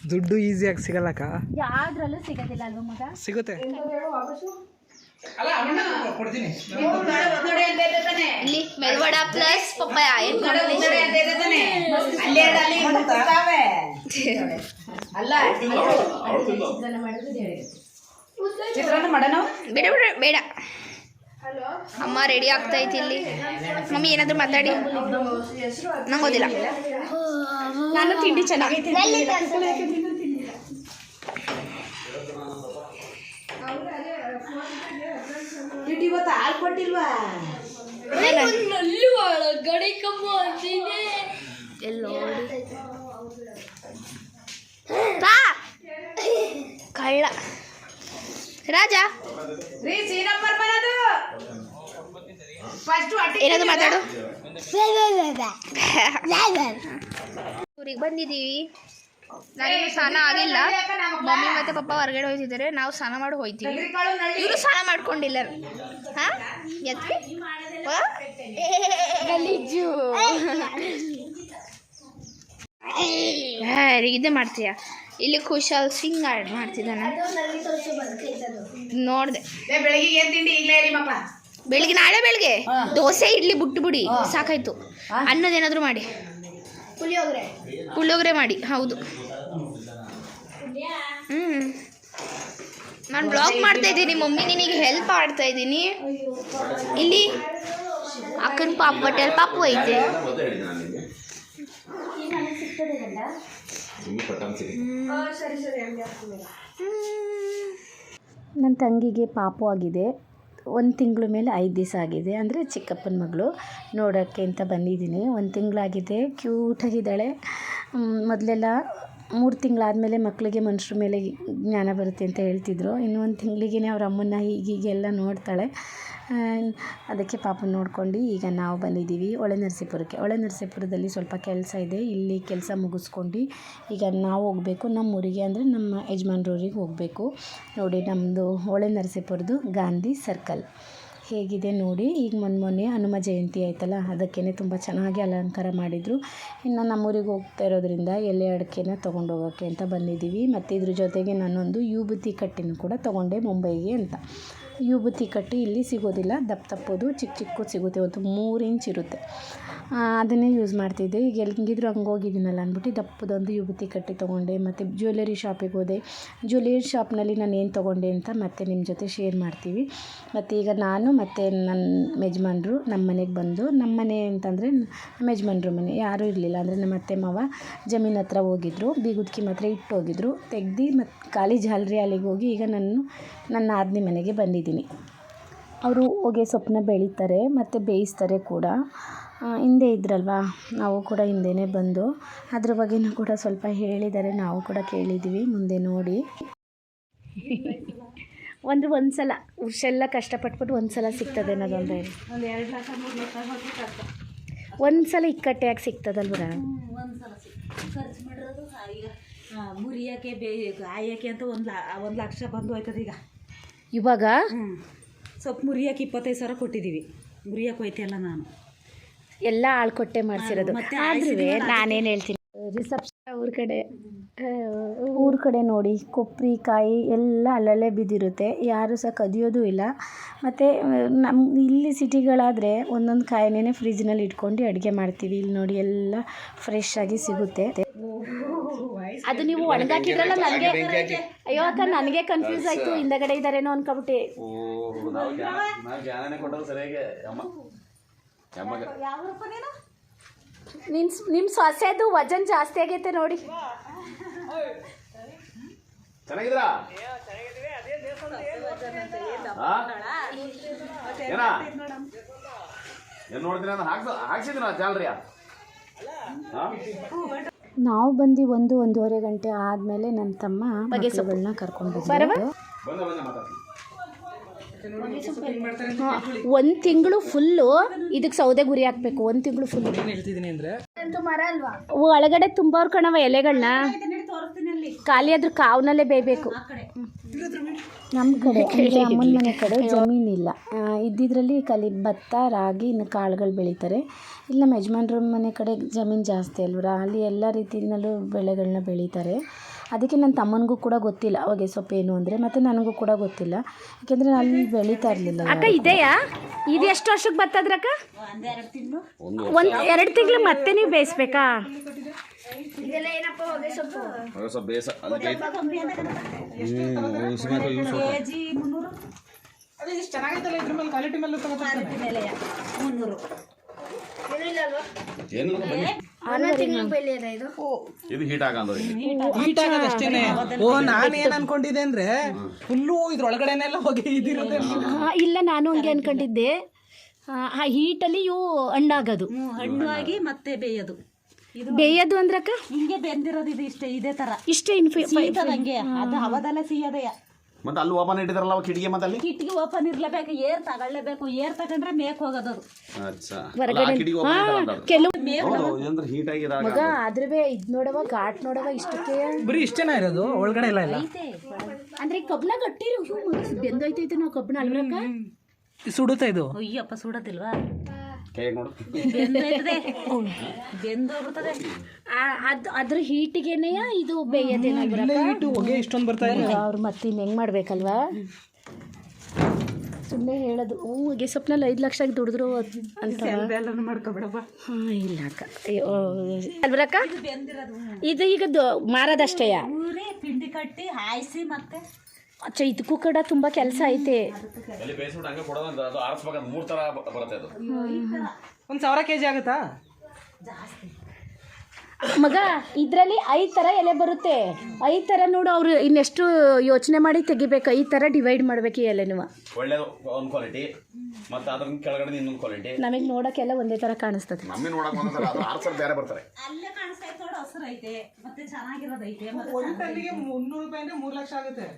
ದುಡ್ಡು ಈಸಿಯಾಗಿ ಸಿಗಲ್ಲಕ್ಕ? ಯಾವ್ದ್ರಲ್ಲೂ ಸಿಗೋದಿಲ್ಲ ಅಲ್ವಾ ಮಗ? ಸಿಗುತ್ತೆ. ಇಲ್ಲಿ ಮೆಲ್ವಡ ಪ್ಲಸ್ ಪಪ್ಪಾಯ ಏನ್ ಚಿತ್ರಾನ್ನ ಮಾಡೋಣ? ಬೇಡ ಬೇಡ ಬೇಡ. ಅಮ್ಮ ರೆಡಿ ಆಗ್ತಾ ಇತ್ತು ಇಲ್ಲಿ. ಮಮ್ಮಿ ಏನಾದ್ರು ಮಾತಾಡಿ. ನಂಗೆ ಓದಿಲ್ಲ ನಾನು ತಿಂಡಿ ಚೆನ್ನಾಗೈತೆ ಇವತ್ತು ಹಾಲು ಕೊಟ್ಟಿಲ್ವಾ? ಎಲ್ಲೋ ಬಾ. ಕಳ್ಳ. ರಾಜ. ರೀ ಸೀನಪ್ಪರ್ ಬರೋದು. ಫಸ್ಟ್ ಏನಾದ್ರು ಮಾತಾಡು. ಊರಿಗೆ ಬಂದಿದ್ದೀವಿ. ನನಗೆ ಸ್ನಾನ ಆಗಿಲ್ಲ. ಮಮ್ಮಿ ಮತ್ತೆ ಪಪ್ಪ ಹೊರಗಡೆ ಹೋಯ್ತಿದ್ದಾರೆ. ನಾವು ಸ್ನಾನ ಮಾಡಿ ಹೋಯ್ತೀವಿ. ಇವರು ಸ್ನಾನ ಮಾಡ್ಕೊಂಡಿಲ್ಲ. ಹಾ? ಎತ್ತಿ? ಗಲೀಜು. ಇದೇ ಮಾಡ್ತೀಯ? ಇಲ್ಲಿ ಕುಶಾಲ್ ಸಿಂಗ್ ಆಡ್ ಮಾಡ್ತಿದ್ದಾನೆ. ನೋಡ್ದೆ. ಬೆಳಿಗ್ಗೆ ನಾಳೆ ಬೆಳಿಗ್ಗೆ. ದೋಸೆ ಇಡ್ಲಿ ಬಿಟ್ಟು ಬಿಡಿ ಸಾಕಾಯ್ತು. ಅನ್ನೋದೇನಾದ್ರು ಮಾಡಿ. ಪುಳಿಯೋಗರೆ. ಮಾಡಿ ಹೌದು. ಹ್ಮ್. ನಾನು ಬ್ಲಾಗ್ ಮಾಡ್ತಾ ಇದ್ದೀನಿ ಮಮ್ಮಿ ನಿನಗೆ ಹೆಲ್ಪ್ ಮಾಡ್ತಾ ಇದ್ದೀನಿ. ಇಲ್ಲಿ ಅಕ್ಕನ ಪಾಪ ಬಟ್ಟೆಯಲ್ಲಿ ಪಾಪು ಐತೆ. ನನ್ನ ತಂಗಿಗೆ ಪಾಪು ಆಗಿದೆ. ಒಂದು ತಿಂಗಳ ಮೇಲೆ ಐದು ದಿವಸ ಆಗಿದೆ. ಅಂದರೆ ಚಿಕ್ಕಪ್ಪನ ಮಗಳು ನೋಡೋಕ್ಕೆ ಅಂತ ಬಂದಿದ್ದೀನಿ. ಒಂದು ತಿಂಗಳಾಗಿದೆ. ಕ್ಯೂಟಾಗಿದ್ದಾಳೆ ಮೊದಲೆಲ್ಲ ಮೂರು ತಿಂಗಳಾದಮೇಲೆ ಮಕ್ಕಳಿಗೆ ಮನುಷ್ಯರ ಮೇಲೆ ಜ್ಞಾನ ಬರುತ್ತೆ ಅಂತ ಹೇಳ್ತಿದ್ರು. ಇನ್ನು ಒಂದು ತಿಂಗ್ಳಿಗೇ ಅವ್ರ ಅಮ್ಮನ್ನ ಹೀಗೀಗೆಲ್ಲ ನೋಡ್ತಾಳೆ. ಅದಕ್ಕೆ ಪಾಪ ನೋಡ್ಕೊಂಡು ಈಗ ನಾವು ಬಂದಿದ್ದೀವಿ ಹೊಳೆ ನರಸೀಪುರಕ್ಕೆ ಹೊಳೆ ನರಸೀಪುರದಲ್ಲಿ ಸ್ವಲ್ಪ ಕೆಲಸ ಇದೆ. ಇಲ್ಲಿ ಕೆಲಸ ಮುಗಿಸ್ಕೊಂಡು ಈಗ ನಾವು ಹೋಗಬೇಕು. ನಮ್ಮ ಊರಿಗೆ ಅಂದರೆ ನಮ್ಮ ಯಜಮಾನ್ರೂರಿಗೆ ಹೋಗಬೇಕು. ನೋಡಿ ನಮ್ಮದು ಹೊಳೆ ನರಸೀಪುರದ್ದು ಗಾಂಧಿ ಸರ್ಕಲ್. ಹೇಗಿದೆ ನೋಡಿ. ಈಗ ಮೊನ್ನೆ ಮೊನ್ನೆ ಹನುಮ ಜಯಂತಿ ಆಯ್ತಲ್ಲ ಅದಕ್ಕೇ ತುಂಬ ಚೆನ್ನಾಗಿ ಅಲಂಕಾರ ಮಾಡಿದರು. ಇನ್ನು ನಮ್ಮೂರಿಗೆ ಹೋಗ್ತಾ ಇರೋದ್ರಿಂದ ಎಲೆ ಅಡಿಕೆನ ತೊಗೊಂಡು ಹೋಗೋಕ್ಕೆ ಅಂತ ಬಂದಿದ್ದೀವಿ. ಮತ್ತು ಇದ್ರ ಜೊತೆಗೆ ನಾನೊಂದು ಯೂಬುತಿ ಕಟ್ಟಿನೂ ಕೂಡ ತೊಗೊಂಡೆ ಮುಂಬೈಗೆ ಅಂತ. ಯೂಬುತಿ ಕಟ್ಟಿ ಇಲ್ಲಿ ಸಿಗೋದಿಲ್ಲ, ದಪ್ಪ ತಪ್ಪೋದು, ಚಿಕ್ಕ ಚಿಕ್ಕದು ಸಿಗುತ್ತೆ, ಒಂದು ಮೂರು ಇಂಚ್ ಇರುತ್ತೆ. ಅದನ್ನೇ ಯೂಸ್ ಮಾಡ್ತಿದ್ದೆ. ಈಗ ಹೆಂಗಿದ್ರು ಹಂಗೆ ಹೋಗಿದ್ದೀನಲ್ಲ ಅಂದ್ಬಿಟ್ಟು ದಪ್ಪದೊಂದು ಯುವತಿ ಕಟ್ಟಿ ತೊಗೊಂಡೆ, ಮತ್ತು ಜ್ಯುವೆಲರಿ ಶಾಪಿಗೆ ಹೋದೆ. ಜ್ಯುವೆಲರಿ ಶಾಪ್ನಲ್ಲಿ ನಾನು ಏನು ತೊಗೊಂಡೆ ಅಂತ ಮತ್ತೆ ನಿಮ್ಮ ಜೊತೆ ಶೇರ್ ಮಾಡ್ತೀವಿ. ಮತ್ತು ಈಗ ನಾನು ಮತ್ತು ನನ್ನ ಯಜಮಾನ್ರು ನಮ್ಮ ಮನೆಗೆ ಬಂದು ನಮ್ಮ ಮನೆ ಅಂತಂದರೆ ನಮ್ಮ ಯಜಮಾನ್ರ ಮನೆ, ಯಾರೂ ಇರಲಿಲ್ಲ. ಅಂದರೆ ನಮ್ಮ ಅತ್ತೆ, ಮಾವ ಜಮೀನ್ ಹತ್ರ ಹೋಗಿದ್ರು. ಬೀಗುದ್ಕಿ ಮಾತ್ರ ಇಟ್ಟು ಹೋಗಿದ್ರು. ತೆಗ್ದು ಮತ್ತು ಖಾಲಿ ಜಾಲರಿ ಅಲ್ಲಿಗೆ ಹೋಗಿ ಈಗ ನಾನು ನನ್ನ ಆದ್ನಿ ಮನೆಗೆ ಬಂದಿದ್ದೀನಿ. ಅವರು ಹೊಗೆ ಸೊಪ್ಪನ್ನ ಬೆಳೀತಾರೆ, ಮತ್ತು ಬೇಯಿಸ್ತಾರೆ ಕೂಡ. ಹಿಂದೆ ಇದ್ರಲ್ವಾ? ನಾವು ಕೂಡ ಹಿಂದೆನೆ ಬಂದು ಅದ್ರ ಬಗ್ಗೆನೂ ಕೂಡ ಸ್ವಲ್ಪ ಹೇಳಿದ್ದಾರೆ ನಾವು ಕೂಡ ಕೇಳಿದ್ದೀವಿ ಮುಂದೆ ನೋಡಿ. ಒಂದು ಒಂದು ಸಲ ಕಷ್ಟಪಟ್ಬಿಟ್ಟು ಒಂದು. ಸಲ ಸಿಗ್ತದೆ ಅನ್ನೋದೊಂದು ಒಂದು ಸಲ ಇಕ್ಕಟ್ಟೆಯಾಗಿ ಸಿಗ್ತದಲ್ವರ ಈಗ ಮುರಿಯೋಕ್ಕೆ ಬೇ ಅಂತ ಒಂದು ಒಂದು ಲಕ್ಷ ಬಂದು ಹೋಯ್ತದೆ ಈಗ. ಇವಾಗ? ಸೊಪ್ಪು ಸ್ವಲ್ಪ ಮುರಿಯೋಕೆ ಇಪ್ಪತ್ತೈದು ಸಾವಿರ ಕೊಟ್ಟಿದ್ದೀವಿ. ಮುರಿಯೋಕೆ ಹೋಯ್ತಿಯಲ್ಲ ನಾನು. ಎಲ್ಲ ಆಳ್ಕೊಟ್ಟೆ ಮಾಡಿಸಿರೋದು. ಮತ್ತೆ ಆದ್ರೂ ನಾನೇನು ಹೇಳ್ತೀನಿ. ರಿಸೆಪ್ಷನ್ ಊರ ಕಡೆ ಊರ ಕಡೆ ನೋಡಿ ಕೊಬ್ಬರಿ ಕಾಯಿ ಎಲ್ಲ ಅಲ್ಲಲ್ಲೇ ಬಿದ್ದಿರುತ್ತೆ. ಯಾರು ಸಹ ಕದಿಯೋದು ಇಲ್ಲ. ಮತ್ತು ನಮ್ಮ ಇಲ್ಲಿ ಸಿಟಿಗಳಾದರೆ ಒಂದೊಂದು ಕಾಯಿನೇ ಫ್ರಿಜ್ನಲ್ಲಿ ಇಟ್ಕೊಂಡು ಅಡುಗೆ ಮಾಡ್ತೀವಿ. ಇಲ್ಲಿ ನೋಡಿ ಎಲ್ಲ ಫ್ರೆಶ್ ಆಗಿ ಸಿಗುತ್ತೆ. ಅದು ನೀವು ಒಣಗಾಕಿದ್ರಲ್ಲ ನನಗೆ? ಅಯ್ಯೋ ಅಕ್ಕ ನನಗೆ ಕನ್ಫ್ಯೂಸ್ ಆಯಿತು. ಹಿಂದಗಡೆ ಇದ್ದಾರೇನೋ ಅನ್ಕೊಬಿಟ್ಟೆ. ನಿನ್ನ ನಿಮ್ಮ ಸೊಸೆದು ವಜನ್ ಜಾಸ್ತಿ ಆಗೈತೆ ನೋಡಿ. ಚೆನ್ನಾಗಿದ್ರಾ ಆ? ಏನ? ಏನ್ ನೋಡ್ತೀನಿ ನಾನು ಹಾಕ್ಸ ಹಾಕ್ಸಿದ್ದೀನ ಜಾಲ್ರಿಯ? ನಾವು ಬಂದು ಒಂದು ಒಂದೂವರೆ ಗಂಟೆ ಆದಮೇಲೆ ನನ್ನ ತಮ್ಮ ಮಗಳನ್ನ ಕರ್ಕೊಂಡು ಬಂದ ಬಂದ ಮಾತಾಡ್ತೀನಿ. ಒಂದು ತಿಂಗಳು ಫುಲ್ಲು ಇದಕ್ಕೆ ಸೌದೆ ಗುರಿ ಹಾಕಬೇಕು ಒಂದು ತಿಂಗಳು ಫುಲ್ಲು ಹೇಳ್ತಿದ್ದೀನಿ ಅಂದರೆ? ಒಳಗಡೆ ತುಂಬಾ ಕಣವ ಎಲೆಗಳನ್ನ ಖಾಲಿ ಆದ್ರೂ ಕಾವ್ನಲ್ಲೇ ಬೇಯಬೇಕು. ನಮ್ಮ ಕಡೆ. ಅಮ್ಮನ ಮನೆ ಕಡೆ ಜಮೀನಿಲ್ಲ. ಇಲ್ಲ ಇದ್ದಿದ್ರಲ್ಲಿ ಖಾಲಿ ಭತ್ತ ರಾಗಿ ಇನ್ನು ಕಾಳುಗಳು ಬೆಳೀತಾರೆ. ಇಲ್ಲಿ ನಮ್ಮ ಯಜಮಾನ್ರ ಮನೆ ಕಡೆ ಜಮೀನು ಜಾಸ್ತಿ ಅಲ್ವರ? ಅಲ್ಲಿ ಎಲ್ಲ ರೀತಿಯಲ್ಲೂ ಬೆಳೆಗಳನ್ನ ಬೆಳೀತಾರೆ. ಅದಕ್ಕೆ ನನ್ನ ತಮ್ಮನಿಗೂ ಕೂಡ ಗೊತ್ತಿಲ್ಲ ಹೊಗೆ ಸೊಪ್ಪು ಏನು ಅಂದರೆ ಮತ್ತು ನನಗೂ ಕೂಡ ಗೊತ್ತಿಲ್ಲ ಯಾಕೆಂದರೆ ನಾನು ಬೆಳೀತಾ ಇರಲಿಲ್ಲ ಅಕ್ಕ ಇದೆಯಾ ಇದು ಎಷ್ಟು ವರ್ಷಕ್ಕೆ ಬರ್ತದ್ರಕ್ಕ ಒಂದೆರಡು ತಿಂಗಳು ಒಂದು ಎರಡು ತಿಂಗಳು ಮತ್ತೆ ನೀವು ಬೇಯಿಸ್ಬೇಕಾ ಇದೆಲ್ಲ ಏನಪ್ಪ ಹೊಗೆ ಸೊಪ್ಪು ಸ್ವಲ್ಪ ಬೇಸ ಅದಕ್ಕೆ ಕೆ ಜಿ ಮುನ್ನೂರು ಅದೇ ಇಷ್ಟು ಚೆನ್ನಾಗೈತಲ್ಲ ಇದ್ರ ಮೇಲೆ ಕ್ವಾಲಿಟಿ ಮೇಲೆ ತಗೋತಾರೆ ಇದು? ಇದು ಹೀಟ್ ಆಗಂದ್ರೆ ಹೀಟ್ ಆಗೋದು ಅಷ್ಟೇನೆ. ಓ ನಾನು ಏನು ಅನ್ಕೊಂಡಿದ್ದೆ ಅಂದ್ರೆ ಫುಲ್ಲು ಇದ್ರೊಳಗಡೆನೆಲ್ಲ ಹೋಗಿ ಇದಿರೋದು ಇಲ್ಲ ನಾನು ಹಂಗೆ ಅನ್ಕೊಂಡಿದ್ದೆ. ಆ ಹೀಟಲ್ಲಿ ಇವು ಹಣ್ಣಾಗೋದು. ಹಣ್ಣು ಆಗಿ ಮತ್ತೆ ಬೇಯೋದು. ಇದು ಬೇಯೋದು ಅಂದ್ರಕ್ಕ? ಹಿಂಗೆ ಬೆಂದಿರೋದು ಇದು ಇಷ್ಟೇ ಇದೇ ತರ. ಇಷ್ಟೇ ಇನ್ಫಿ ಹಂಗೆ ಅದು ಅವದೆಲ್ಲ ಸಿಹಿಯದೆಯ ಮತ್ತೆ ಅಲ್ಲಿ ಓಪನ್ ಇಟ್ಟಿದ್ರಲ್ಲ ಅವ ಕಿಡಿಗೆ ಮತ್ತೆ ಅಲ್ಲಿ? ಕಿಟಕಿ ಓಪನ್ ಇರ್ಲೇಬೇಕು ಏರ್ ತಗೊಳ್ಳೇಬೇಕು ಏರ್ ತಗೊಂಡ್ರೆ ಮೇಕ್ ಹೋಗೋದು ಅದು. ಅಚ್ಚಾ. ಅಲ್ಲ, ಆ ಓಪನ್. ಕೆಲವು ಹೌದು ಮಗ ಬೇ ಇದು ನೋಡವ ಘಾಟ್ ನೋಡವ ಇಷ್ಟಕ್ಕೆ ಬರೀ ಇಷ್ಟೇನ ಇರೋದು? ಒಳಗಡೆ ಎಲ್ಲ ಇಲ್ಲ. ಅಂದ್ರೆ ಬೆಂದೋಯ್ತೈತೆ ನಾವು ಕಬ್ಬನ ಅಲ್ವಕ್ಕ ಸುಡುತ್ತಾ ಇದು? ಅಯ್ಯಪ್ಪ ಸುಡೋದಿಲ್ವಾ? ಕೈಯಾಗ ನೋಡು ಬೆಂದೋಗ್ಬಿಡ್ತದೆ ಅದ್ ಅದ್ರ ಹೀಟಿಗೆನೇ ಇದು ಬೇಯದೇನಾಗ್ರ ಇಲ್ಲೇ ಇಟ್ಟು ಹೊಗೆ ಇಷ್ಟೊಂದು ಬರ್ತಾ ಇದೆ. ಅವ್ರು ಮತ್ತೆ ಇನ್ನು ಹೆಂಗೆ ಮಾಡ್ಬೇಕಲ್ವಾ? ಸುಮ್ಮನೆ ಹೇಳೋದು. ಹ್ಞೂ ಹೊಗೆ ಸೊಪ್ನಲ್ಲಿ ಐದು ಲಕ್ಷ ದುಡಿದ್ರು ಅಂತ ಎಲ್ಲನೂ ಮಾಡ್ಕೊಬಿಡಪ್ಪ. ಹಾಂ ಇಲ್ಲ ಅಕ್ಕ. ಅಯ್ಯೋ, ಅಲ್ವರಕ್ಕ ಇದು ಈಗ ದ- ಮಾರೋದಷ್ಟೇಯ? ಪಿಂಡಿ ಕಟ್ಟಿ ಹಾಯಿಸಿ ಮತ್ತೆ ಅಚ್ಚ ಇದಕ್ಕೂ ಕೂಡ ತುಂಬ ಕೆಲಸ ಐತೆ. ಅಲ್ಲಿ ಬೇಯಿಸ್ಬಿಟ್ಟು ಹಂಗೆ ಕೊಡೋದು ಅದು ಆರಿಸ್ಬೇಕಾದ್ರೆ ಮೂರು ಥರ ಬರುತ್ತೆ ಅದು. ಒಂದು ಸಾವಿರ ಕೆ ಜಿ ಆಗುತ್ತಾ ಮಗ ಇದರಲ್ಲಿ ಐದು ಥರ ಎಲೆ ಬರುತ್ತೆ. ಐದು ಥರ ನೋಡು ಅವರು ಇನ್ನೆಷ್ಟು ಯೋಚನೆ ಮಾಡಿ ತೆಗಿಬೇಕು. ಐದು ಥರ ಡಿವೈಡ್ ಮಾಡ್ಬೇಕು ಈ ಎಲೆನೂ. ಒಳ್ಳೆ ಒಂದು ಕ್ವಾಲಿಟಿ ಮತ್ತೆ ಅದ್ರ ಕೆಳಗಡೆ ಇನ್ನೊಂದು ಕ್ವಾಲಿಟಿ ನಮಗೆ ನೋಡೋಕ್ಕೆಲ್ಲ ಒಂದೇ ಥರ ಕಾಣಿಸ್ತದೆ. ನಮ್ಮಿ ನೋಡಕ್ ಬಂದ್ರೆ ಅದು ಆರ್ಸರ್ ಬೇರೆ ಬರ್ತಾರೆ ಅಲ್ಲೇ ಕಾಣಿಸ್ತಾ ಇತ್ತು ನೋಡಿ ಹಸಿರು ಐತೆ ಮತ್ತೆ ಚೆನ್ನಾಗಿರೋದೈತೆ ಮತ್ತೆ ಒಂದು ಟನ್ನಿಗೆ ಮುನ್ನೂರು ರೂಪಾಯಿ ಅಂದ್ರೆ ಮೂರು ಲಕ್ಷ ಆಗುತ್ತೆ.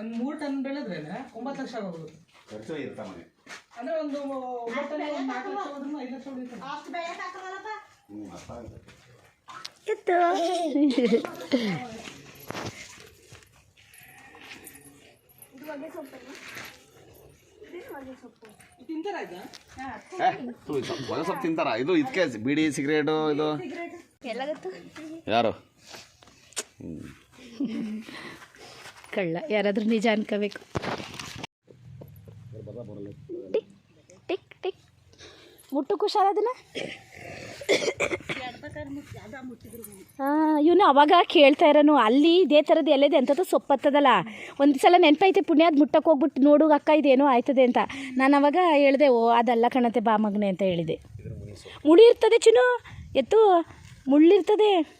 ಒಂದು ಮೂರು ಟನ್ ಬೆಳೆದ್ರೆ ಒಂಬತ್ತು ಲಕ್ಷ ಆಗೋದು ಖರ್ಚು ಇರ್ತಾ ಮನೆ ಅಂದ್ರೆ ಒಂದು ಒಂಬತ್ತು ಟನ್ ಒಂದು ನಾಲ್ಕು ಲಕ್ಷ ಹೋದ್ರೂ ಐದು ಲಕ್ಷ ಉಳಿಯುತ್ತೆ. ಅಷ್ಟು ಬೆಳೆ ಹಾಕೋದಲ್ಲಪ್ಪ ಹ್ಞೂ ಅರ್ಥ ಆಗುತ್ತೆ. ಎತ್ತು ತಿಂತಾರ ಇದು ಏ ಹೊಸ ಸ್ವಲ್ಪ ತಿಂತಾರ? ಇದು ಇದಕ್ಕೆ ಬಿಡಿ ಸಿಗರೇಟು ಇದು? ಎಲ್ಲ ಗೊತ್ತು ಯಾರು? ಕಳ್ಳ. ಯಾರಾದರೂ ನಿಜ ಅನ್ಕೋಬೇಕು. Tick tick tick. ಮುಟ್ಟಕ್ಕೆ ಹುಷಾರದನ್ನ ಇವನು ಅವಾಗ ಕೇಳ್ತಾ ಇರೋನು, ಅಲ್ಲಿ ಇದೇ ಥರದ್ದು ಎಲ್ಲದೆ ಎಂಥದ್ದು ಸೊಪ್ಪತ್ತದಲ್ಲ. ಒಂದು ಸಲ ನೆನಪೈತೆ ಪುಣ್ಯ ಅದು ಮುಟ್ಟಕ್ಕೆ ಹೋಗ್ಬಿಟ್ಟು ನೋಡು, ಅಕ್ಕ ಇದೇನೋ ಆಯ್ತದೆ ಅಂತ. ನಾನು ಅವಾಗ ಹೇಳಿದೆ, ಓ, ಅದಲ್ಲ ಕಣತೆ ಬಾ ಮಗನೆ ಅಂತ ಹೇಳಿದೆ. ಮುಳಿ ಇರ್ತದೆ ಚಿನ್ನು, ಎತ್ತು, ಮುಳ್ಳಿರ್ತದೆ.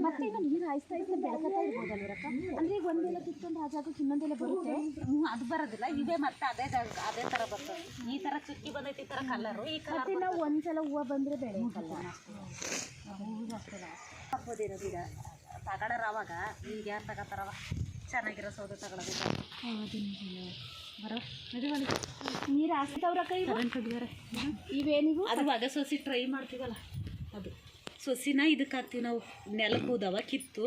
ಮತ್ತೆ ಈಗ ನೀರು ಹಾಯಿಸ್ತಾ ಇದ್ರೆ ಬೆಳಕತ್ತಾ ಇರ್ಬೋದಲ್ವರಕ್ಕ ಅಂದ್ರೆ ಈಗ ಒಂದೆಲ್ಲ ಕಿತ್ಕೊಂಡು ಆ ಜಾಗಕ್ಕೆ ಇನ್ನೊಂದೆಲ್ಲ ಬರುತ್ತೆ? ಹ್ಞೂ ಅದು ಬರೋದಿಲ್ಲ. ಇದೇ ಮತ್ತೆ ಅದೇ ಜಾಗ ಅದೇ ಥರ ಬರ್ತದೆ. ಈ ಥರ ಚುಕ್ಕಿ ಬಂದೈತಿ ಈ ಥರ ಕಲರು ಈ ಕಲರ್ ನಾವು ಒಂದ್ಸಲ ಹೂವು ಬಂದ್ರೆ ಬೆಳೆಯಕ್ಕಲ್ಲ ಹಾಕೋದಿರೋದು ಈಗ ತಗೊಳ್ಳೋರು ಅವಾಗ ಈಗ ಯಾರು ತಗೋತಾರವ? ಚೆನ್ನಾಗಿರೋ ಸೌದೆ ತಗೊಳ್ಳೋದು ಬರೋ ನೀರು ಹಾಕ್ತಾವ್ರಕ್ಕ ಈಗ ಇವೇನಿಗೂ ಅದು ಒಗ ಸೊಸಿ ಟ್ರೈ ಮಾಡ್ತೀವಲ್ಲ ಅದು. ಸೊಸಿನ ಇದಕ್ಕೆ ಹಾಕ್ತೀವಿ ನಾವು ನೆಲಕ್ಕೂದವ ಕಿತ್ತು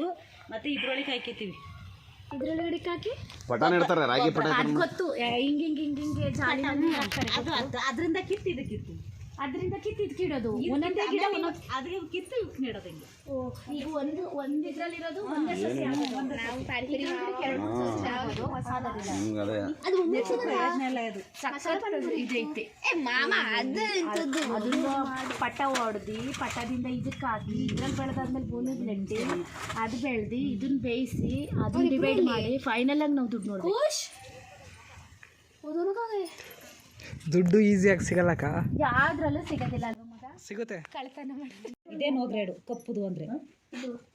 ಮತ್ತೆ ಇದ್ರೊಳಗೆ ಹಾಕಿತೀವಿ ಇದ್ರೊಳಗಡೆ ಹಾಕಿ? ಇಡ್ತಾರೆ ರಾಗಿ ಅದ್ ಗೊತ್ತು. ಹಿಂಗ್ ಹಿಂಗ್ ಹಿಂಗ್ ಹಿಂಗೆ ಜಾಲಿ ಹಾಕ್ತಾರೆ ಅದು ಅದು ಅದರಿಂದ ಕಿತ್ತು ಇದು ಕಿತ್ತು. ಅದರಿಂದ ಕಿತ್ತು ಕಿಡೋದು ಒಂದೊಂದೇ ಗಿಡ ಒಂದೊಂದು ಕಿತ್ತು ನೀಡೋದು ಹಿಂಗೆ. ಓ, ಈಗ ಒಂದು ಒಂದು ಇದ್ರಲ್ಲಿರೋದು ಒಂದೇ ಸಸಿ ಹಾಕೋದು. ನಾವು ಪ್ಯಾರಿ ಪ್ಯಾರಿ ಎರಡು ಸಲ ಆಗೋದು. ಅದು. ಒಂದೇ ಪ್ರಯೋಜನ ಇಲ್ಲ ಇದು. ಸಖತ್ ಇದೈತೆ. ಏ ಮಾಮ ಅದು ಇಂಥದ್ದು. ಅದನ್ನ ಪಟ ಹೊಡೆದು ಪಟದಿಂದ ಇದಕ್ಕೆ ಹಾಕಿ ಇದ್ರಲ್ಲಿ ಬೆಳೆದಾದ್ಮೇಲೆ ಬೂನದ್ ನೆಟ್ಟಿ ಅದು ಬೆಳೆದು ಇದನ್ನ ಬೇಯಿಸಿ ಅದನ್ನ ಡಿವೈಡ್ ಮಾಡಿ ಫೈನಲ್ ಆಗಿ ನಾವು ದುಡ್ಡು ನೋಡಿ ಖುಷ್ ದುಡ್ಡು ಈಸಿಯಾಗಿ ಸಿಗಲ್ಲಕ್ಕ ಯಾವ್ದ್ರಲ್ಲೂ ಸಿಗೋದಿಲ್ಲ ಅಲ್ವಾ ಮಗ? ಸಿಗುತ್ತೆ. ಕಳ್ತನ ಮಾಡಿ ಇದೇ ನೋಗ್ರೇಡು ಕಪ್ಪುದು ಅಂದ್ರೆ.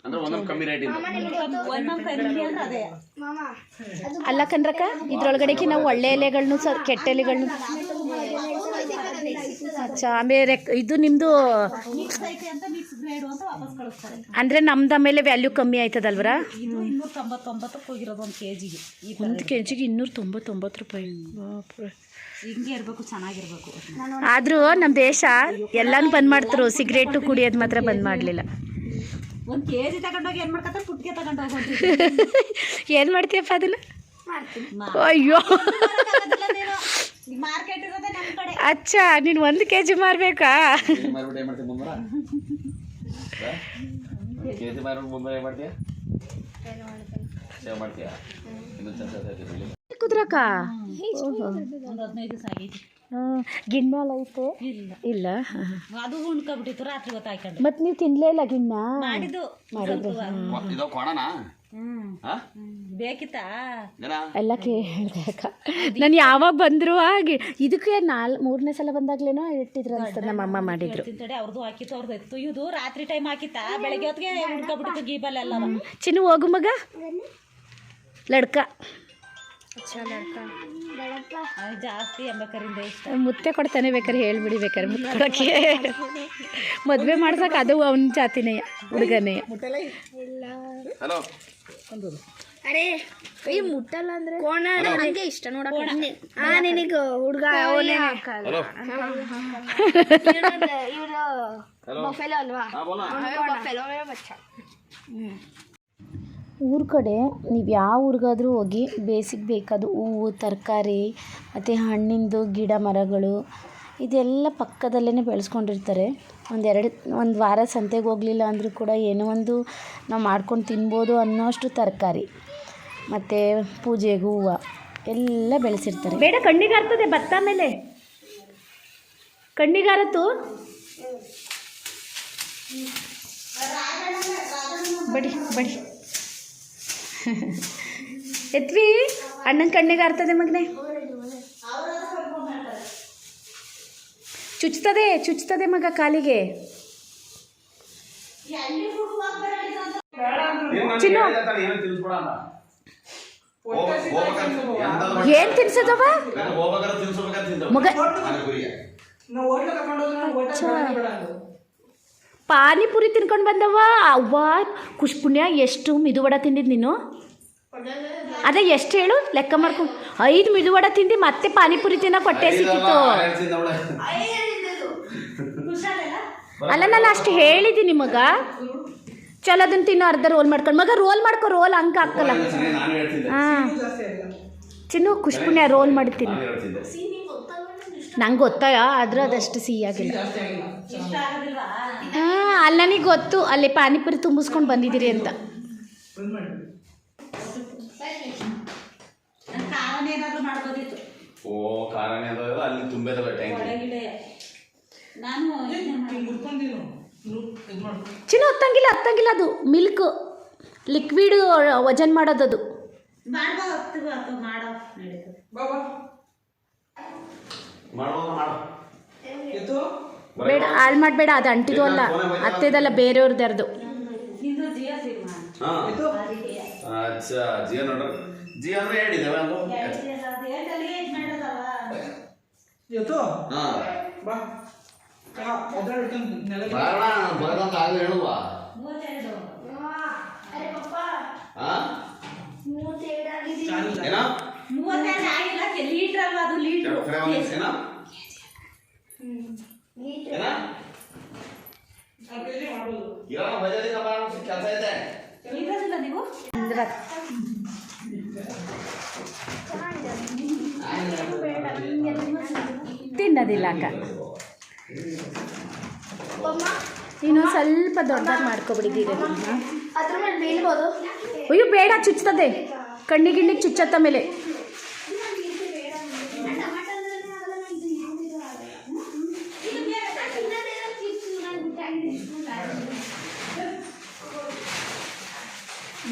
ಅಂದ್ರೆ ಒಂದೊಂದು ಕಮ್ಮಿ ರೇಟ್ ಇದೆ. ಒಂದೊಂದು ಕಡಿಮೆ ಅಂದ್ರೆ ಅದೇ. ಮಾಮ ಅಲ್ಲ ಕಣ್ರಕ್ಕ ಇದ್ರೊಳಗಡೆಗೆ ನಾವು ಒಳ್ಳೆ ಎಲೆಗಳನ್ನು ಸ ಕೆಟ್ಟ ಎಲೆಗಳನ್ನು ಅಚ್ಚಾ ಆಮೇಲೆ ಇದು ನಿಮ್ಮದು ಮಿಕ್ಸ್ ಐತೆ ಅಂತ ಮಿಕ್ಸ್ ಗ್ರೇಡು ಅಂತ ವಾಪಸ್ ಕಳಿಸ್ತಾರೆ ಅಂದರೆ ನಮ್ದು ಆಮೇಲೆ ವ್ಯಾಲ್ಯೂ ಕಮ್ಮಿ ಆಯ್ತದಲ್ವರ ಒಂದು ಕೆ ಜಿಗೆ ಇನ್ನೂರ ತೊಂಬತ್ತೊಂಬತ್ತು ರೂಪಾಯಿ. ಆದ್ರೂ ಹಿಂಗೆ ಇರಬೇಕು ಚೆನ್ನಾಗಿರ್ಬೇಕು. ಆದರೂ ನಮ್ಮ ದೇಶ ಎಲ್ಲಾನು ಬಂದ್ ಮಾಡ್ತರು. ಸಿಗರೇಟು ಕುಡಿಯೋದು ಮಾತ್ರ ಬಂದ್ ಮಾಡಲಿಲ್ಲ. ಒಂದು ಕೆ ಜಿ ತಗೊಂಡೋಗಿ ಏನು ಮಾಡ್ಕತ್ತ? ಪುಟ್ಗೆ ತಗೊಂಡು ಹೋಗೋದು ಏನು ಮಾಡ್ತೀಯಪ್ಪ ಅದನ್ನ? ಅಯ್ಯೋ. ಮಾರ್ಕೆಟ್ ಇರೋದೇ ನಮ್ಮ ಕಡೆ. ಅಚ್ಚ ನೀನು ಒಂದು ಕೆ ಜಿ ಮಾರಬೇಕಾ ಕುದ್ರಕ್ಕ? ಒಂದು ಹದಿನೈದು ದಿವಸ ಆಗೈತಿ. ಗಿಣ್ಣೆಲ್ಲ ಐತೆ ಇಲ್ಲ. ಇಲ್ಲ. ಅದು ಉಣ್ಕೊಬಿಟ್ಟಿತ್ತು ರಾತ್ರಿ ಗೊತ್ತಾಯ್ಕೊಂಡು ಮತ್ತೆ ನೀವು ತಿನ್ಲೇ ಇಲ್ಲ ಗಿಣ್ಣ? ಮಾಡಿದ್ದು ಮಾಡಿದ್ದು ಇದು ಕೊಡೋಣ ಬೇಕಿತ್ತಾ? ಎಲ್ಲ ಕೇಳಿದೆ ಅಕ್ಕ ನಾನು ಯಾವಾಗ ಬಂದ್ರು ಆಗಿ ಇದಕ್ಕೆ ನಾಲ್ ಮೂರನೇ ಸಲ ಬಂದಾಗ್ಲೇನೋ ಇಟ್ಟಿದ್ರು ಅನ್ಸ್ತದೆ ನಮ್ಮ ಅಮ್ಮ ಮಾಡಿದ್ರು. ಅವ್ರದ್ದು ಹಾಕಿತ್ತು ಅವ್ರದ್ದು ಇತ್ತು. ಇದು ರಾತ್ರಿ ಟೈಮ್ ಹಾಕಿತ್ತಾ? ಬೆಳಗ್ಗೆ ಹೊತ್ತಿಗೆ ಉಣ್ಕೊಬಿಟ್ಟಿತ್ತು ಗೀಬಲ್ ಎಲ್ಲ ಚಿನ್ನು ಹೋಗು ಮಗ. ಲಡ್ಕ. ಜಾಸ್ತಿ ಇಷ್ಟ. ಮುತ್ತೆ ಕೊಡ್ತಾನೆ ಬೇಕಾದ್ರೆ ಹೇಳ್ಬಿಡಿ ಬೇಕಾದ್ರೆ ಮುತ್ತೆ ಕೊಡಕ್ಕೆ. ಮದುವೆ ಮಾಡ್ಸಕ್ ಅದು ಅವನ ಜಾತಿನೇ ಹುಡುಗನೇ. ಹಲೋ. ಅರೆ ಕೈ ಮುಟ್ಟಲ್ಲ ಅಂದ್ರೆ? ಕೋಣ ನಂಗೆ ಇಷ್ಟ ನೋಡಕ್ಕೆ. ಹಾ ನಿನಗೆ ಹುಡುಗ ಹಲೋ. ಇವರು ಬಫೆಲೋ ಅಲ್ವಾ? ಬಫೆಲೋ ಬಚ್ಚ. ಊರ ಕಡೆ ನೀವು ಯಾವ ಊರಿಗಾದ್ರೂ ಹೋಗಿ ಬೇಸಿಗೆ ಬೇಕಾದ ಹೂವು, ತರಕಾರಿ, ಮತ್ತು ಹಣ್ಣಿಂದು ಗಿಡ ಮರಗಳು ಇದೆಲ್ಲ ಪಕ್ಕದಲ್ಲೇ ಬೆಳೆಸ್ಕೊಂಡಿರ್ತಾರೆ. ಒಂದೆರಡು ಒಂದು ವಾರ ಸಂತೆಗೆ ಹೋಗಲಿಲ್ಲ ಅಂದರೂ ಕೂಡ ಏನೋ ಒಂದು ನಾವು ಮಾಡ್ಕೊಂಡು ತಿನ್ಬೋದು ಅನ್ನೋಷ್ಟು ತರಕಾರಿ, ಮತ್ತು ಪೂಜೆಗೂ ಹೂವು ಎಲ್ಲ ಬೆಳೆಸಿರ್ತಾರೆ. ಬೇಡ ಕಣ್ಣಿಗಾರ್ತದೆ ಭತ್ತ ಮೇಲೆ ಕಣ್ಣಿಗಾರತ್ತು ಬಡಿ ಬಡಿ. ಎತ್ವಿ ಅಣ್ಣನ ಕಣ್ಣಿಗೆ ಆರ್ತದೆ ಮಗನೆ. ಚುಚ್ತದೆ ಚುಚ್ತದೆ ಮಗ ಕಾಲಿಗೆ. ಚಿನ್ನು. ಏನು ತಿನ್ಸದವ? ಮಗ ಪಾನಿಪುರಿ ತಿನ್ಕೊಂಡು ಬಂದವ. ಅವ್ವ ಖುಷ್ಪುಣ್ಯ ಎಷ್ಟು ಮಿದುವಡ ತಿಂದಿದ್ದು ನೀನು? ಅದೇ ಎಷ್ಟು ಹೇಳು? ಲೆಕ್ಕ ಮಾಡ್ಕೊಂಡು ಐದು ಮಿದುವಡ ತಿಂದು ಮತ್ತೆ ಪಾನಿಪುರಿ ತಿನ್ನೋ ಹೊಟ್ಟೆ ಸಿಕ್ಕಿತ್ತು. ಅಲ್ಲ ನಾನು ಅಷ್ಟು ಹೇಳಿದ್ದೀನಿ ಮಗ ಚಲೋ ಅದನ್ನು ತಿನ್ನೋ ಅರ್ಧ ರೋಲ್ ಮಾಡ್ಕೊಂಡು ಮಗ ರೋಲ್ ಮಾಡ್ಕೊ ರೋಲ್ ಹಂಗೆ ಹಾಕಲ್ಲ. ಹಾಂ. ಚಿನ್ನು ಕುಷ್ಪುಣ್ಯ ರೋಲ್ ಮಾಡ್ತೀನಿ ನಂಗೆ ಗೊತ್ತಾಯ? ಆದರೂ ಅದಷ್ಟು ಸಿಹಿ ಆಗಿಲ್ಲ. ಜಾಸ್ತಿ ಆಗಿಲ್ಲ. ಹಾಂ ಅಲ್ಲಿ ನನಗೆ ಗೊತ್ತು. ಅಲ್ಲಿ ಪಾನಿಪುರಿ ತುಂಬಿಸ್ಕೊಂಡು ಬಂದಿದ್ದೀರಿ ಅಂತ. ಚಿನ್ನ ಓ ಕಾರಣ ಅಲ್ಲಿ ಟ್ಯಾಂಕ್ ಹತ್ತಂಗಿಲ್ಲ ಹತ್ತಂಗಿಲ್ಲ ಅದು. ಮಿಲ್ಕ್ ಲಿಕ್ವಿಡ್ ವಜನ್ ಮಾಡೋದದು. ಮಾಡೋ ಮಾಡೋದು ಮಾಡು. ಎತ್ತು ಬೇಡ ಹಾಳು ಮಾಡಬೇಡ ಅದು ಅಂಟಿದು ಅಲ್ಲ. ಅತ್ತೆದಲ್ಲ ಬೇರೆಯವ್ರದ್ದು ಅಚ್ಚಾ ಜಿಯೋ ಅಂದ್ರೆ ಅದು? ಬಾ. ಬರೋಣ ಬರೋದಂತ ಆಗಲಿ ಹೇಳುವ ಹಾ ಚಾಲಿಲ್ಲ ಏನೋ ಮೂವತ್ತೆರಡು ಆಗಿಲ್ಲ ಲೀಟ್ರ್ ಅಲ್ವಾ ಅದು ಲೀಟ್ರ್ ಎರಡು ಕಡೆ ಒಂದು ಏನೋ ಏನೋ ನಾಲ್ಕು ಕೆಜಿ ಮಾಡ್ಬೋದು ಇವಾಗ ಬಜಾರಿ ಕೆಲಸ ಇದೆ ಇರೋದಿಲ್ಲ ನೀವು ತಿನ್ನೋದಿಲ್ಲ ಅಕ್ಕ ಇನ್ನೊಂದು ಸ್ವಲ್ಪ ದೊಡ್ಡದಾಗಿ ಮಾಡ್ಕೊಬಿಡಿದ್ದೀರಿ ಅದ್ರ ಮೇಲೆ ಬೀಳ್ಬೋದು ಅಯ್ಯೋ ಬೇಡ ಚುಚ್ತದೆ ಕಣ್ಣಿಗೆ ಗಿಣ್ಣಿಗೆ ಚುಚ್ಚತ್ತ ಮೇಲೆ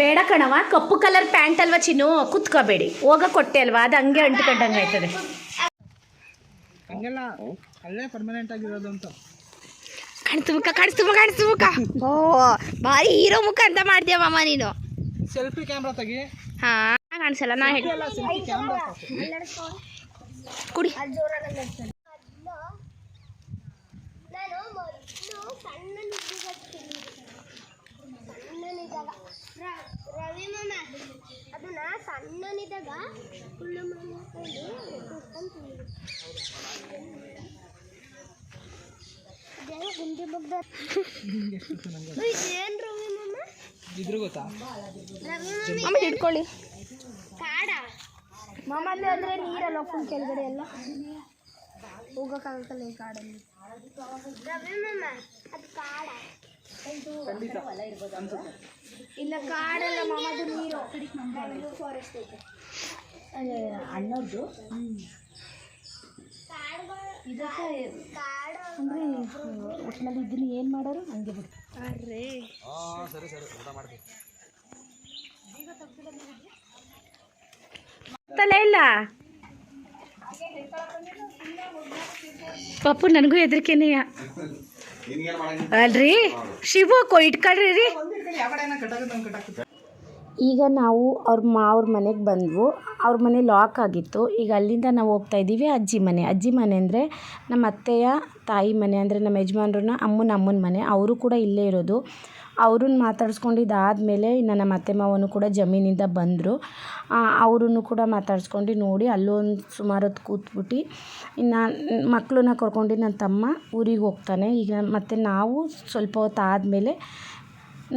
ಬೇಡ ಕಣವ ಕಪ್ಪು ಕಲರ್ ಪ್ಯಾಂಟ್ ಅಲ್ವಾ ಚಿನ್ನು? ಕುತ್ಕೋಬೇಡಿ. ಹೋಗ ಕೊಟ್ಟೆ ಅಲ್ವಾ? ಅದು ಹಂಗೆ ಅಂಟ್ಕೊಂಡಂಗೆ ಆಯ್ತದೆ. ಹಂಗೆಲ್ಲ ಅಲ್ಲೇ ಪರ್ಮನೆಂಟ್ ಆಗಿರೋದು ಅಂತ. ಕಾಣಿಸ್ತು ಮುಖ ಕಾಣಿಸ್ತು ಮುಖ ಕಾಣಿಸ್ತು ಮುಖ ಓ ಭಾರಿ ಹೀರೋ ಮುಖ ಅಂತ ಮಾಡ್ತೀಯ ಮಾಮ ನೀನು. ಸೆಲ್ಫಿ ಕ್ಯಾಮ್ರಾ ತೆಗಿ. ಹಾ ಕಾಣಿಸಲ್ಲ ನಾ ಹೇಳಿ ಕುಡಿ. ನಾನು ರ- ರವಿ ಮಾಮ ಅದನ್ನ ಸಣ್ಣನಿದ್ದಾಗ ಕುಳ್ಳು ಮಾಡ್ಕೊಂಡು ಗುಂಡಿ ಬಗ್ದ ಏನು ರವಿ ಇದ್ರು ಗೊತ್ತಾ? ಇಟ್ಕೊಳ್ಳಿ. ಕಾಡ. ಮಾಮಲ್ಲಿ ಅಂದರೆ ನೀರಲ್ಲ ಫುಲ್ ಕೆಳಗಡೆ ಎಲ್ಲ? ಹೋಗೋಕ್ಕಾಗತ್ತಲ್ಲ ಈ ಕಾಡಲ್ಲಿ. ರವಿ ಮಾಮ ಅದು ಕಾಡ. ಇಲ್ಲ ಕಾಡಲ್ಲ ಮಾಮ ಅದು ನೀರು. ಫಾರೆಸ್ಟ್ ಐತೆ. ಅಣ್ಣವ್ರದ್ದು ಕಾಡು ಅಂದರೆ ಒಟ್ಟಿನಲ್ಲಿ ಇದನ್ನ ಏನು ಮಾಡೋರು? ಹಂಗೆ ಬಿಡು. ಅರ್ರೇ. ತಲೆ ಇಲ್ಲ. ಪಪ್ಪು ನನಗೂ ಹೆದರಿಕೆನೆಯ ಅಲ್ರಿ? ಶಿವು ಕೊ ಇಟ್ಕೊಳ್ರಿ ರೀ. ಈಗ ನಾವು ಅವ್ರ ಮಾವ್ರ ಮನೆಗೆ ಬಂದ್ವು. ಅವ್ರ ಮನೆ ಲಾಕ್ ಆಗಿತ್ತು. ಈಗ ಅಲ್ಲಿಂದ ನಾವು ಹೋಗ್ತಾ ಇದ್ದೀವಿ ಅಜ್ಜಿ ಮನೆ. ಅಜ್ಜಿ ಮನೆ ಅಂದರೆ ನಮ್ಮ ಅತ್ತೆಯ ತಾಯಿ ಮನೆ ಅಂದರೆ ನಮ್ಮ ಯಜಮಾನ್ರನ್ನ ಅಮ್ಮನ ಅಮ್ಮನ ಮನೆ. ಅವರು ಕೂಡ ಇಲ್ಲೇ ಇರೋದು. ಅವ್ರನ್ನ ಮಾತಾಡ್ಸ್ಕೊಂಡಿದ್ದಾದಮೇಲೆ ಇನ್ನು ನಮ್ಮ ಅತ್ತೆ ಮಾವನು ಕೂಡ ಜಮೀನಿಂದ ಬಂದರು. ಅವ್ರನ್ನು ಕೂಡ ಮಾತಾಡ್ಸ್ಕೊಂಡು ನೋಡಿ ಅಲ್ಲೊಂದು ಸುಮಾರು ಹೊತ್ತು ಕೂತ್ಬಿಟ್ಟು ಇನ್ನು ಮಕ್ಕಳನ್ನ ಕರ್ಕೊಂಡು ನನ್ನ ತಮ್ಮ ಊರಿಗೆ ಹೋಗ್ತಾನೆ. ಈಗ ಮತ್ತು ನಾವು ಸ್ವಲ್ಪ ಹೊತ್ತು ಆದಮೇಲೆ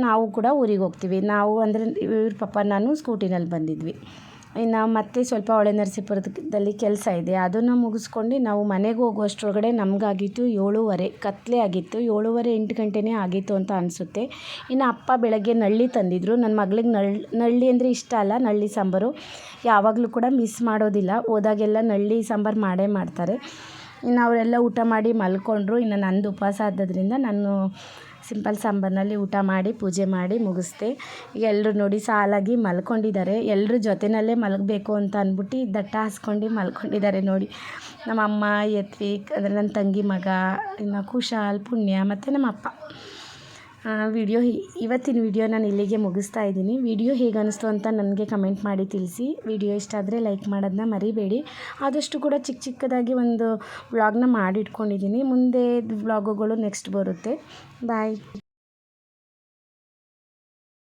ನಾವು ಕೂಡ ಊರಿಗೆ ಹೋಗ್ತೀವಿ. ನಾವು ಅಂದರೆ ಇವ್ರ ಪಪ್ಪ ನಾನು ಸ್ಕೂಟಿನಲ್ಲಿ ಬಂದಿದ್ವಿ. ಇನ್ನು ಮತ್ತೆ ಸ್ವಲ್ಪ ಹೊಳೆ ನರಸೀಪುರದಲ್ಲಿ ಕೆಲಸ ಇದೆ. ಅದನ್ನು ಮುಗಿಸ್ಕೊಂಡು ನಾವು ಮನೆಗೆ ಹೋಗುವಷ್ಟರೊಳಗಡೆ ನಮಗಾಗಿತ್ತು ಏಳೂವರೆ ಕತ್ತಲೆ ಆಗಿತ್ತು. ಏಳುವರೆ ಎಂಟು ಗಂಟೆನೇ ಆಗಿತ್ತು ಅಂತ ಅನಿಸುತ್ತೆ. ಇನ್ನು ಅಪ್ಪ ಬೆಳಗ್ಗೆ ನಳ್ಳಿ ತಂದಿದ್ರು. ನನ್ನ ಮಗಳಿಗೆ ನಳ್, ನಳ್ಳಿ ಅಂದರೆ ಇಷ್ಟ ಅಲ್ಲ, ನಳ್ಳಿ ಸಾಂಬಾರು. ಯಾವಾಗಲೂ ಕೂಡ ಮಿಸ್ ಮಾಡೋದಿಲ್ಲ. ಹೋದಾಗೆಲ್ಲ ನಳ್ಳಿ ಸಾಂಬಾರು ಮಾಡೇ ಮಾಡ್ತಾರೆ. ಇನ್ನು ಅವರೆಲ್ಲ ಊಟ ಮಾಡಿ ಮಲ್ಕೊಂಡ್ರು. ಇನ್ನು ನಂದು ಉಪವಾಸ ಆದ್ದರಿಂದ ನಾನು ಸಿಂಪಲ್ ಸಾಂಬಾರಿನಲ್ಲಿ ಊಟ ಮಾಡಿ, ಪೂಜೆ ಮಾಡಿ ಮುಗಿಸ್ದೆ. ಈಗ ಎಲ್ಲರೂ ನೋಡಿ ಸಾಲಾಗಿ ಮಲ್ಕೊಂಡಿದ್ದಾರೆ. ಎಲ್ಲರೂ ಜೊತೆಯಲ್ಲೇ ಮಲಗಬೇಕು ಅಂತ ಅಂದ್ಬಿಟ್ಟು ದಟ್ಟ ಹಾಸ್ಕೊಂಡು ಮಲ್ಕೊಂಡಿದ್ದಾರೆ ನೋಡಿ. ನಮ್ಮ ಅಮ್ಮ ಯತ್ವಿಕ್, ಅಂದರೆ ನನ್ನ ತಂಗಿ ಮಗ, ಇನ್ನು ಕುಶಾಲ್, ಪುಣ್ಯ ಮತ್ತು ನಮ್ಮ ಅಪ್ಪ ವಿಡಿಯೋ ಇವತ್ತಿನ ವಿಡಿಯೋ ನಾನು ಇಲ್ಲಿಗೆ ಮುಗಿಸ್ತಾ ಇದ್ದೀನಿ. ವಿಡಿಯೋ ಹೇಗೆ ಅನಿಸ್ತು ಅಂತ ನನಗೆ ಕಮೆಂಟ್ ಮಾಡಿ ತಿಳಿಸಿ. ವಿಡಿಯೋ ಇಷ್ಟ ಆದರೆ ಲೈಕ್ ಮಾಡೋದನ್ನ ಮರಿಬೇಡಿ. ಆದಷ್ಟು ಕೂಡ ಚಿಕ್ಕ ಚಿಕ್ಕದಾಗಿ ಒಂದು ವ್ಲಾಗ್ನ ಮಾಡಿಟ್ಕೊಂಡಿದ್ದೀನಿ. ಮುಂದೆ ವ್ಲಾಗುಗಳು ನೆಕ್ಸ್ಟ್ ಬರುತ್ತೆ. ಬಾಯ್.